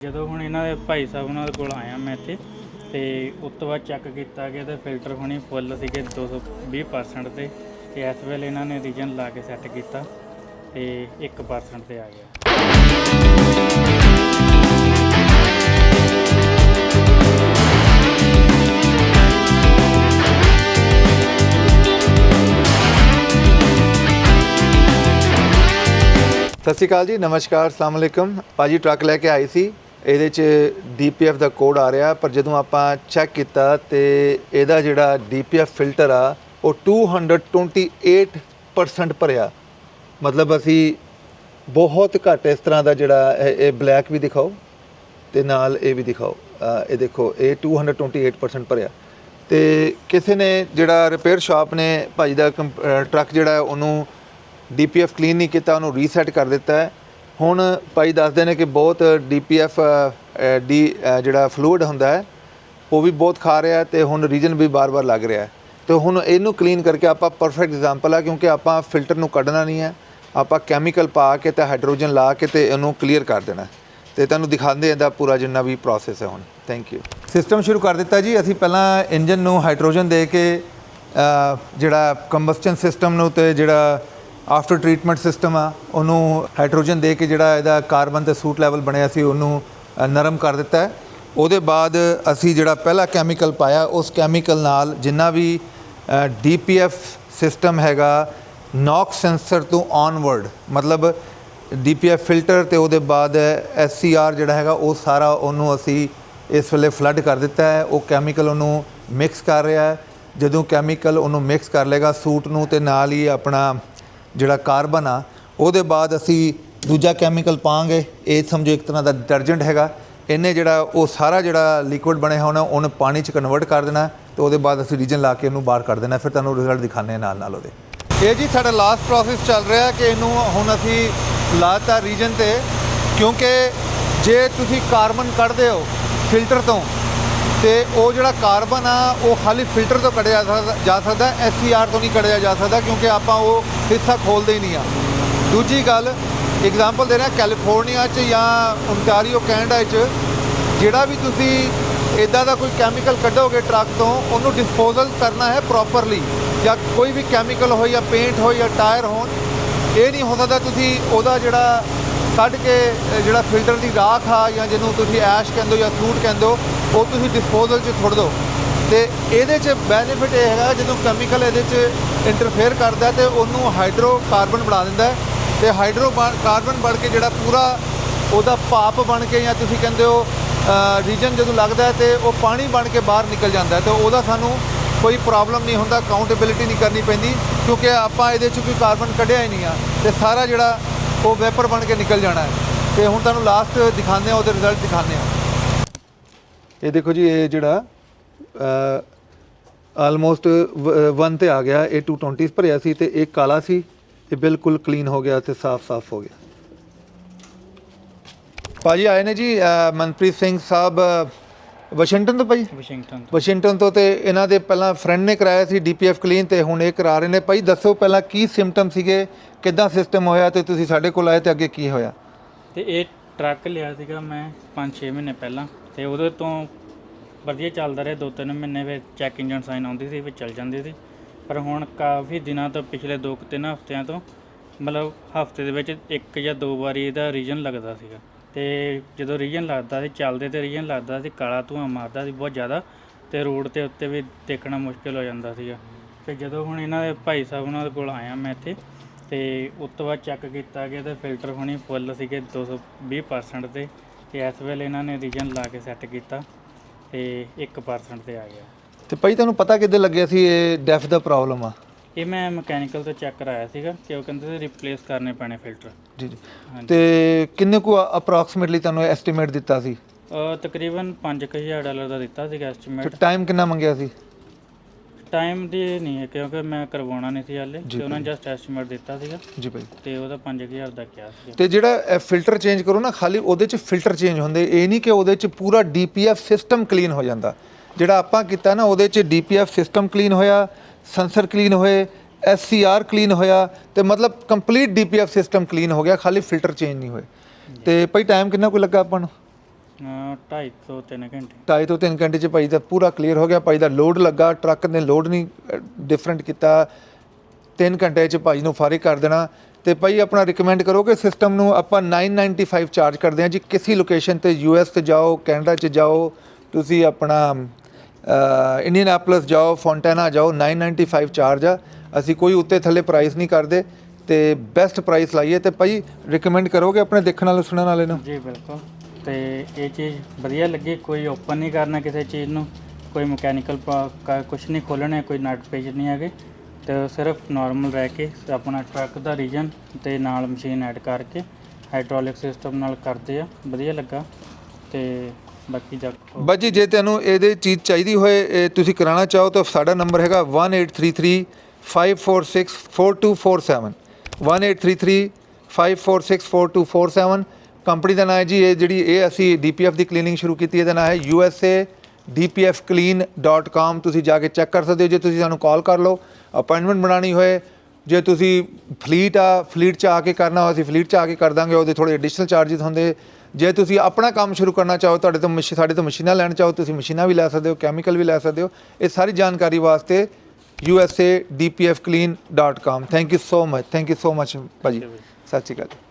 ਜਦੋਂ ਹੁਣ ਇਹਨਾਂ ਦੇ ਭਾਈ ਸਾਹਿਬ ਉਹਨਾਂ ਦੇ ਕੋਲ ਆਇਆ ਮੈਂ ਇੱਥੇ, ਤੇ ਉਸ ਤੋਂ ਬਾਅਦ ਚੈੱਕ ਕੀਤਾ ਗਿਆ ਤੇ ਫਿਲਟਰ ਹੁਣੀ ਫੁੱਲ ਸੀਗੇ 220% ਤੇ ਤੇ ਇਸ ਵੇਲੇ ਇਹਨਾਂ ਨੇ ਰੀਜਨ ਲਾ ਕੇ ਸੈੱਟ ਕੀਤਾ ਤੇ 1% ਤੇ ਆ ਗਿਆ। ਸਤਿ ਸ਼੍ਰੀ ਅਕਾਲ ਜੀ, ਨਮਸਕਾਰ, ਅਸਲਾਮ ਅਲੈਕਮ। ਭਾਜੀ, ਟਰੱਕ ਲੈ ਕੇ ਆਈ ਸੀ। ਇਹਦੇ ਚ ਡੀਪੀਐਫ ਦਾ ਕੋਡ ਆ ਰਿਹਾ, ਪਰ ਜਦੋਂ ਆਪਾਂ ਚੈੱਕ ਕੀਤਾ ਤੇ ਇਹਦਾ ਜਿਹੜਾ ਡੀਪੀਐਫ ਫਿਲਟਰ ਆ, ਉਹ 228% ਭਰਿਆ। ਮਤਲਬ ਅਸੀਂ ਬਹੁਤ ਘੱਟ ਇਸ ਤਰ੍ਹਾਂ ਦਾ ਜਿਹੜਾ ਇਹ- ਬਲੈਕ ਵੀ ਦਿਖਾਓ ਤੇ ਨਾਲ ਇਹ ਵੀ ਦਿਖਾਓ। ਇਹ ਦੇਖੋ, ਇਹ 228% ਭਰਿਆ। ਤੇ ਕਿਸੇ ਨੇ ਜਿਹੜਾ ਰਿਪੇਅਰ ਸ਼ਾਪ ਨੇ ਭਾਜੀ ਦਾ ਕੰਪ- ਟਰੱਕ ਜਿਹੜਾ ਹੈ, ਉਹਨੂੰ ਡੀਪੀਐਫ ਕਲੀਨ ਨਹੀਂ ਕੀਤਾ, ਉਹਨੂੰ ਰੀਸੈਟ ਕਰ ਦਿੱਤਾ ਹੈ। ਹੁਣ ਭਾਈ ਦੱਸਦੇ ਨੇ ਕਿ ਬਹੁਤ ਡੀਪੀਐਫ ਡੀ ਜਿਹੜਾ ਫਲੂਇਡ ਹੁੰਦਾ ਹੈ, ਉਹ ਵੀ ਬਹੁਤ ਖਾ ਰਿਹਾ ਹੈ ਤੇ ਹੁਣ ਰੀਜਨ ਵੀ ਬਾਰ-ਬਾਰ ਲੱਗ ਰਿਹਾ ਹੈ। ਤੇ ਹੁਣ ਇਹਨੂੰ ਕਲੀਨ ਕਰਕੇ ਆਪਾਂ ਪਰਫੈਕਟ ਐਗਜ਼ਾਮਪਲ ਆ, ਕਿਉਂਕਿ ਆਪਾਂ ਫਿਲਟਰ ਨੂੰ ਕੱਢਣਾ ਨਹੀਂ ਹੈ। ਆਪਾਂ ਕੈਮੀਕਲ ਪਾ ਕੇ ਤੇ ਹਾਈਡਰੋਜਨ ਲਾ ਕੇ ਤੇ ਇਹਨੂੰ ਕਲੀਅਰ ਕਰ ਦੇਣਾ ਹੈ। ਤੇ ਤੁਹਾਨੂੰ ਦਿਖਾਉਂਦੇ ਇਹਦਾ ਪੂਰਾ ਜਿੰਨਾ ਵੀ ਪ੍ਰੋਸੈਸ ਹੈ ਹੁਣ। ਥੈਂਕ ਯੂ ਸਿਸਟਮ ਸ਼ੁਰੂ ਕਰ ਦਿੱਤਾ ਜੀ। ਅਸੀਂ ਪਹਿਲਾਂ ਇੰਜਨ ਨੂੰ ਹਾਈਡਰੋਜਨ ਦੇ ਕੇ ਜਿਹੜਾ ਕੰਬਸਟਨ ਸਿਸਟਮ ਨੂੰ ਤੇ ਜਿਹੜਾ ਆਫਟਰ ਟ੍ਰੀਟਮੈਂਟ ਸਿਸਟਮ ਆ, ਉਹਨੂੰ ਹਾਈਡਰੋਜਨ ਦੇ ਕੇ ਜਿਹੜਾ ਇਹਦਾ ਕਾਰਬਨ ਤੇ ਸੂਟ ਲੈਵਲ ਬਣਿਆ ਸੀ, ਉਹਨੂੰ ਨਰਮ ਕਰ ਦਿੱਤਾ ਹੈ। ਉਹਦੇ ਬਾਅਦ ਅਸੀਂ ਜਿਹੜਾ ਪਹਿਲਾ ਕੈਮੀਕਲ ਪਾਇਆ, ਉਸ ਕੈਮੀਕਲ ਨਾਲ ਜਿੰਨਾ ਵੀ ਡੀਪੀਐਫ ਸਿਸਟਮ ਹੈਗਾ ਨੌਕ ਸੈਂਸਰ ਤੋਂ ਔਨਵਰਡ ਮਤਲਬ ਡੀਪੀਐਫ ਫਿਲਟਰ ਤੇ ਉਹਦੇ ਬਾਅਦ ਐਸਸੀਆਰ ਜਿਹੜਾ ਹੈਗਾ, ਉਹ ਸਾਰਾ ਉਹਨੂੰ ਅਸੀਂ ਇਸ ਵੇਲੇ ਫਲੱਡ ਕਰ ਦਿੱਤਾ ਹੈ। ਉਹ ਕੈਮੀਕਲ ਉਹਨੂੰ ਮਿਕਸ ਕਰ ਰਿਹਾ ਹੈ। ਜਦੋਂ ਕੈਮੀਕਲ ਉਹਨੂੰ ਮਿਕਸ ਕਰ ਲੇਗਾ ਸੂਟ ਨੂੰ ਤੇ ਨਾਲ ਹੀ ਆਪਣਾ ਜਿਹੜਾ ਕਾਰਬਨ ਆ, ਉਹਦੇ ਬਾਅਦ ਅਸੀਂ ਦੂਜਾ ਕੈਮੀਕਲ ਪਾਵਾਂਗੇ। ਇਹ ਸਮਝੋ ਇੱਕ ਤਰ੍ਹਾਂ ਦਾ ਡਿਟਰਜੈਂਟ ਹੈਗਾ। ਇਹਨੇ ਜਿਹੜਾ ਉਹ ਸਾਰਾ ਜਿਹੜਾ ਲਿਕੁਇਡ ਬਣਿਆ ਹੋਣਾ, ਉਹਨੂੰ ਪਾਣੀ ਚ ਕਨਵਰਟ ਕਰ ਦੇਣਾ ਤੇ ਉਹਦੇ ਬਾਅਦ ਅਸੀਂ ਰੀਜਨ ਲਾ ਕੇ ਉਹਨੂੰ ਬਾਹਰ ਕੱਢ ਦੇਣਾ। ਫਿਰ ਤੁਹਾਨੂੰ ਰਿਜ਼ਲਟ ਦਿਖਾਣੇ ਨਾਲ ਨਾਲ ਉਹਦੇ। ਇਹ ਜੀ ਸਾਡਾ ਲਾਸਟ ਪ੍ਰੋਸੈਸ ਚੱਲ ਰਿਹਾ ਕਿ ਇਹਨੂੰ ਹੁਣ ਅਸੀਂ ਲਾਤਾ ਰੀਜਨ ਤੇ। ਕਿਉਂਕਿ ਜੇ ਤੁਸੀਂ ਕਾਰਬਨ ਕੱਢਦੇ ਹੋ ਫਿਲਟਰ ਤੋਂ ਤੇ ਉਹ ਜਿਹੜਾ ਕਾਰਬਨ ਆ, ਉਹ ਖਾਲੀ ਫਿਲਟਰ ਤੋਂ ਕੱਢਿਆ ਜਾ ਸਕਦਾ- ਜਾ ਸਕਦਾ ਐਸਸੀਆਰ ਤੋਂ ਨਹੀਂ ਕੱਢਿਆ ਜਾ ਸਕਦਾ, ਕਿਉਂਕਿ ਆਪਾਂ ਉਹ ਹਿੱਸਾ ਖੋਲਦੇ ਹੀ ਨਹੀਂ ਆ। ਦੂਜੀ ਗੱਲ ਐਗਜ਼ਾਮਪਲ ਦੇ ਰਿਹਾ ਕੈਲੀਫੋਰਨੀਆ 'ਚ ਜਾਂ ਓਨਟਾਰੀਓ ਕੈਨੇਡਾ 'ਚ, ਜਿਹੜਾ ਵੀ ਤੁਸੀਂ ਇਦਾਂ ਦਾ ਕੋਈ ਕੈਮੀਕਲ ਕੱਢੋਗੇ ਟਰੱਕ ਤੋਂ, ਉਹਨੂੰ ਡਿਸਪੋਜ਼ਲ ਕਰਨਾ ਹੈ ਪ੍ਰੋਪਰਲੀ ਜਾਂ ਕੋਈ ਵੀ ਕੈਮੀਕਲ ਹੋਏ ਜਾਂ ਪੇਂਟ ਹੋਏ ਜਾਂ ਟਾਇਰ ਹੋਣ, ਇਹ ਨਹੀਂ ਹੋ ਸਕਦਾ ਤੁਸੀਂ ਉਹਦਾ ਜਿਹੜਾ ਕੱਢ ਕੇ, ਜਿਹੜਾ ਫਿਲਟਰ ਦੀ ਰਾਖ ਆ, ਜਾਂ ਜਿਹਨੂੰ ਤੁਸੀਂ ਐਸ਼ ਕਹਿੰਦੇ ਹੋ ਜਾਂ ਫਲੂਟ ਕਹਿੰਦੇ ਹੋ ਉਹ ਤੁਸੀਂ ਡਿਸਪੋਜ਼ਲ 'ਚ ਸੁੱਟ ਦਿਓ। ਤੇ ਇਹਦੇ 'ਚ ਬੈਨੀਫਿਟ ਇਹ ਹੈਗਾ, ਜਦੋਂ ਕੈਮੀਕਲ ਇਹਦੇ 'ਚ ਇੰਟਰਫੇਅਰ ਕਰਦਾ ਹੈ ਤੇ ਉਹਨੂੰ ਹਾਈਡਰੋ ਕਾਰਬਨ ਬਣਾ ਦਿੰਦਾ ਹੈ। ਤੇ ਹਾਈਡਰੋ ਕਾਰਬਨ ਬਣ ਕੇ ਜਿਹੜਾ ਪੂਰਾ ਉਹਦਾ ਪਾਪ ਬਣ ਕੇ ਜਾਂ ਤੁਸੀਂ ਕਹਿੰਦੇ ਹੋ ਰੀਜਨ ਜਦੋਂ ਲੱਗਦਾ ਹੈ ਤੇ ਉਹ ਪਾਣੀ ਬਣ ਕੇ ਬਾਹਰ ਨਿਕਲ ਜਾਂਦਾ ਹੈ, ਤੇ ਉਹਦਾ ਸਾਨੂੰ ਕੋਈ ਪ੍ਰੋਬਲਮ ਨਹੀਂ ਹੁੰਦਾ ਕਾਊਂਟੇਬਿਲਿਟੀ ਨਹੀਂ ਕਰਨੀ ਪੈਂਦੀ, ਕਿਉਂਕਿ ਆਪਾਂ ਇਹਦੇ 'ਚ ਕੋਈ ਕਾਰਬਨ ਕੱਢਿਆ ਹੀ ਨਹੀਂ ਆ, ਤੇ ਸਾਰਾ ਜਿਹੜਾ ਉਹ ਵੈਪਰ ਬਣ ਕੇ ਨਿਕਲ ਜਾਣਾ ਹੈ। ਤੇ ਹੁਣ ਤੁਹਾਨੂੰ ਲਾਸਟ ਦਿਖਾਉਂਦੇ ਆ ਉਹਦੇ ਰਿਜ਼ਲਟ ਦਿਖਾਉਂਦੇ ਆ ਇਹ ਦੇਖੋ ਜੀ ਇਹ ਜਿਹੜਾ ਆਲਮੋਸਟ 1 ਤੇ ਆ ਗਿਆ। ਇਹ 220 ਭਰਿਆ ਸੀ ਤੇ ਇਹ ਕਾਲਾ ਸੀ। ਇਹ ਬਿਲਕੁਲ ਕਲੀਨ ਹੋ ਗਿਆ ਤੇ ਸਾਫ਼-ਸਾਫ਼ ਹੋ ਗਿਆ। ਭਾਜੀ ਆਏ ਨੇ ਜੀ ਮਨਪ੍ਰੀਤ ਸਿੰਘ ਸਾਹਿਬ ਵਾਸ਼ਿੰਗਟਨ ਤੋਂ ਭਾਜੀ? ਵਾਸ਼ਿੰਗਟਨ ਤੋਂ। ਵਾਸ਼ਿੰਗਟਨ ਤੋਂ ਤੇ ਇਹਨਾਂ ਦੇ ਪਹਿਲਾਂ ਫਰੈਂਡ ਨੇ ਕਰਾਇਆ ਸੀ ਡੀਪੀਐਫ ਕਲੀਨ ਤੇ ਹੁਣ ਇਹ ਕਰਾ ਰਹੇ ਨੇ। ਭਾਈ ਦੱਸੋ ਪਹਿਲਾਂ ਕੀ ਸਿੰਪਟਮ ਸੀਗੇ ਕਿੱਦਾਂ ਸਿਸਟਮ ਹੋਇਆ ਤੇ ਤੁਸੀਂ ਸਾਡੇ ਕੋਲ ਆਏ ਤੇ ਅੱਗੇ ਕੀ ਹੋਇਆ? ਤੇ ਇਹ ਟਰੱਕ ਲਿਆ ਸੀਗਾ ਮੈਂ 5-6 ਮਹੀਨੇ ਪਹਿਲਾਂ। ਤੇ ਉਹਦੇ ਤੋਂ ਵਧੀਆ ਚੱਲਦਾ ਰਿਹਾ 2-3 ਮਹੀਨੇ ਫਿਰ ਚੈੱਕ ਇੰਜਨ ਸਾਈਨ ਆਉਂਦੀ ਸੀ ਫਿਰ ਚੱਲ ਜਾਂਦੀ ਸੀ। ਪਰ ਹੁਣ ਕਾਫੀ ਦਿਨਾਂ ਤੋਂ, ਪਿਛਲੇ 2-3 ਹਫ਼ਤਿਆਂ ਤੋਂ, ਮਤਲਬ ਹਫ਼ਤੇ ਦੇ ਵਿੱਚ ਇੱਕ ਜਾਂ ਦੋ ਵਾਰੀ ਇਹਦਾ ਰੀਜਨ ਲੱਗਦਾ ਸੀਗਾ। ਤੇ ਜਦੋਂ ਰੀਜਨ ਲੱਗਦਾ ਸੀ, ਚੱਲਦੇ ਤੇ ਰੀਜਨ ਲੱਗਦਾ ਸੀ, ਕਾਲਾ ਧੂੰਆਂ ਮਾਰਦਾ ਸੀ ਬਹੁਤ ਜ਼ਿਆਦਾ, ਤੇ ਰੋਡ ਤੇ ਉੱਤੇ ਵੀ ਦੇਖਣਾ ਮੁਸ਼ਕਿਲ ਹੋ ਜਾਂਦਾ ਸੀਗਾ। ਤੇ ਜਦੋਂ ਹੁਣ ਇਹਨਾਂ ਦੇ ਭਾਈ ਸਾਹਿਬ ਉਹਨਾਂ ਦੇ ਕੋਲ ਆਇਆ ਮੈਂ ਇੱਥੇ, ਤੇ ਉਸ ਤੋਂ ਬਾਅਦ ਚੈੱਕ ਕੀਤਾ ਗਿਆ ਤੇ ਫਿਲਟਰ ਹੋਣੀ ਫੁੱਲ ਸੀਗੇ 220% ਤੇ। ਤੇ ਇਸ ਵੇਲੇ ਇਹਨਾਂ ਨੇ ਰੀਜਨ ਲਾ ਕੇ ਸੈੱਟ ਕੀਤਾ ਤੇ 1% ਤੇ ਆ ਗਿਆ। ਤੇ ਭਾਈ ਤੁਹਾਨੂੰ ਪਤਾ ਕਿੱਦੇ ਲੱਗਿਆ ਸੀ ਇਹ ਡੈਫ ਦਾ ਪ੍ਰੋਬਲਮ ਆ? ਇਹ ਮੈਂ ਮਕੈਨੀਕਲ ਤੋਂ ਚੈੱਕ ਕਰਾਇਆ ਸੀਗਾ ਕਿ ਉਹ ਕਹਿੰਦੇ ਸੀ ਰਿਪਲੇਸ ਕਰਨੇ ਪੈਣੇ ਫਿਲਟਰ ਜੀ ਜੀ। ਹਾਂਜੀ। ਤੇ ਕਿੰਨੇ ਕੁ ਅਪਰੋਕਸੀਮੇਟਲੀ ਤੁਹਾਨੂੰ ਐਸਟੀਮੇਟ ਦਿੱਤਾ ਸੀ? ਅਹ ਤਕਰੀਬਨ 5000 ਡਾਲਰ ਦਾ ਦਿੱਤਾ ਸੀਗਾ ਐਸਟੀਮੇਟ ਟਾਈਮ ਕਿੰਨਾ ਮੰਗਿਆ ਸੀ? ਟਾਈਮ ਦੀ ਨਹੀਂ ਹੈ ਕਿਉਂਕਿ ਮੈਂ ਕਰਵਾਉਣਾ ਨਹੀਂ ਸੀ ਹਾਲੇ ਜੀ ਤੇ ਉਹਨਾਂ ਜਸਟ ਐਸਟੀਮੇਟ ਦਿੱਤਾ ਸੀਗਾ। ਜੀ ਭਾਈ। ਤੇ ਉਹਦਾ 5000 ਦਾ ਕਿਹਾ ਸੀ ਤੇ ਜਿਹੜਾ ਫਿਲਟਰ ਚੇਂਜ ਕਰੋ ਨਾ ਖਾਲੀ ਉਹਦੇ ਚ ਫਿਲਟਰ ਚੇਂਜ ਹੁੰਦੇ। ਇਹ ਨਹੀਂ ਕਿ ਉਹਦੇ ਚ ਪੂਰਾ ਡੀਪੀਐਫ ਸਿਸਟਮ ਕਲੀਨ ਹੋ ਜਾਂਦਾ। ਜਿਹੜਾ ਆਪਾਂ ਕੀਤਾ ਨਾ ਉਹਦੇ ਚ ਡੀਪੀਐਫ ਸਿਸਟਮ ਕਲੀਨ ਹੋਇਆ ਸੈਂਸਰ ਕਲੀਨ ਹੋਏ ਐਸਸੀਆਰ ਕਲੀਨ ਹੋਇਆ ਤੇ ਮਤਲਬ ਕੰਪਲੀਟ ਡੀਪੀਐਫ ਸਿਸਟਮ ਕਲੀਨ ਹੋ ਗਿਆ ਖਾਲੀ ਫਿਲਟਰ ਚੇਂਜ ਨਹੀਂ ਹੋਏ। ਤੇ ਭਾਈ ਟਾਈਮ ਕਿੰਨਾ ਕੁ ਲੱਗਾ ਆਪਾਂ ਨੂੰ? ਢਾਈ ਤੋਂ ਤਿੰਨ ਘੰਟੇ। ਢਾਈ ਤੋਂ 3 ਘੰਟੇ ਚ ਭਾਈ ਦਾ ਪੂਰਾ ਕਲੀਅਰ ਹੋ ਗਿਆ ਭਾਈ ਦਾ ਲੋਡ ਲੱਗਾ ਟਰੱਕ ਨੇ ਲੋਡ ਨਹੀਂ ਡਿਫਰੈਂਟ ਕੀਤਾ। ਤਿੰਨ ਘੰਟੇ ਚ ਭਾਈ ਨੂੰ ਫਾਰਿਗ ਕਰ ਦੇਣਾ। ਤੇ ਭਾਈ ਆਪਣਾ ਰਿਕਮੈਂਡ ਕਰੋ ਕਿ ਸਿਸਟਮ ਨੂੰ ਆਪਾਂ 995 ਚਾਰਜ ਕਰਦੇ ਹਾਂ ਜੀ। ਕਿਸੇ ਲੋਕੇਸ਼ਨ ਤੇ ਯੂਐਸ ਤੇ ਜਾਓ ਕੈਨੇਡਾ ਚ ਜਾਓ ਤੁਸੀਂ ਆਪਣਾ ਇੰਡੀਅਨ ਐਪਲਸ ਜਾਓ ਫੋਂਟਾਨਾ ਜਾਓ 995 ਚਾਰਜ ਆ। ਅਸੀਂ ਕੋਈ ਉੱਤੇ ਥੱਲੇ ਪ੍ਰਾਈਸ ਨਹੀਂ ਕਰਦੇ। ਤੇ ਬੈਸਟ ਪ੍ਰਾਈਸ ਲਾਈਏ ਤੇ ਭਾਈ ਰਿਕਮੈਂਡ ਕਰੋਗੇ ਆਪਣੇ ਦੇਖਣ ਵਾਲੇ ਸੁਣਨ ਵਾਲੇ ਨੂੰ। ਜੀ ਬਿਲਕੁਲ। ਤੇ ਇਹ ਚੀਜ਼ ਵਧੀਆ ਲੱਗੀ, ਕੋਈ ਓਪਨ ਨਹੀਂ ਕਰਨਾ ਕਿਸੇ ਚੀਜ਼ ਨੂੰ, ਕੋਈ ਮਕੈਨੀਕਲ ਕੁਝ ਨਹੀਂ ਖੋਲਣਾ ਕੋਈ ਨਟ ਪੇਜ ਨਹੀਂ ਹੈਗੇ। ਤੇ ਸਿਰਫ ਨਾਰਮਲ ਰਹਿ ਕੇ ਆਪਣਾ ਟਰੱਕ ਦਾ ਰੀਜਨ ਤੇ ਨਾਲ ਮਸ਼ੀਨ ਐਡ ਕਰਕੇ ਹਾਈਡ੍ਰੋਲਿਕ ਸਿਸਟਮ ਨਾਲ ਕਰਦੇ ਆ, ਵਧੀਆ ਲੱਗਾ। ਤੇ ਬਾਕੀ ਜਾ ਬਾਜੀ, ਜੇ ਤੁਹਾਨੂੰ ਇਹਦੇ ਚੀਜ਼ ਚਾਹੀਦੀ ਹੋਏ, ਇਹ ਤੁਸੀਂ ਕਰਾਉਣਾ ਚਾਹੋ ਤਾਂ ਸਾਡਾ ਨੰਬਰ ਹੈਗਾ 1833 546 4247 1833 546 4247 ਕੰਪਨੀ ਦਾ ਨਾਮ ਹੈ ਜੀ ਇਹ ਜਿਹੜੀ ਇਹ ਅਸੀਂ DPF ਦੀ ਕਲੀਨਿੰਗ ਸ਼ੁਰੂ ਕੀਤੀ ਇਹਦਾ ਨਾਮ ਹੈ USA dpfclean.com ਤੁਸੀਂ ਜਾ ਕੇ ਚੈੱਕ ਕਰ ਸਕਦੇ ਹੋ ਜੇ ਤੁਸੀਂ ਸਾਨੂੰ ਕਾਲ ਕਰ ਲਓ ਅਪਾਇੰਟਮੈਂਟ ਬਣਾਉਣੀ ਹੋਏ ਜੇ ਤੁਸੀਂ ਫਲੀਟ ਆ ਫਲੀਟ ਚ ਆ ਕੇ ਕਰਨਾ ਹੋ ਅਸੀਂ ਫਲੀਟ ਚ ਆ ਕੇ ਕਰ ਦਾਂਗੇ ਉਹਦੇ ਥੋੜੇ ਐਡੀਸ਼ਨਲ ਚਾਰजेस ਹੁੰਦੇ। ਜੇ ਤੁਸੀਂ ਆਪਣਾ ਕੰਮ ਸ਼ੁਰੂ ਕਰਨਾ ਚਾਹੋ ਤੁਹਾਡੇ ਤੋਂ ਮਸ਼ੀ ਸਾਡੇ ਤੋਂ ਮਸ਼ੀਨਾਂ ਲੈਣ ਚਾਹੋ ਤੁਸੀਂ ਮਸ਼ੀਨਾਂ ਵੀ ਲੈ ਸਕਦੇ ਹੋ ਕੈਮੀਕਲ ਵੀ ਲੈ ਸਕਦੇ ਹੋ ਇਹ ਸਾਰੀ ਜਾਣਕਾਰੀ ਵਾਸਤੇ usa dpfclean.com thank you so much thank you so much ਭਾਜੀ। ਸਤਿ ਸ਼੍ਰੀ ਅਕਾਲ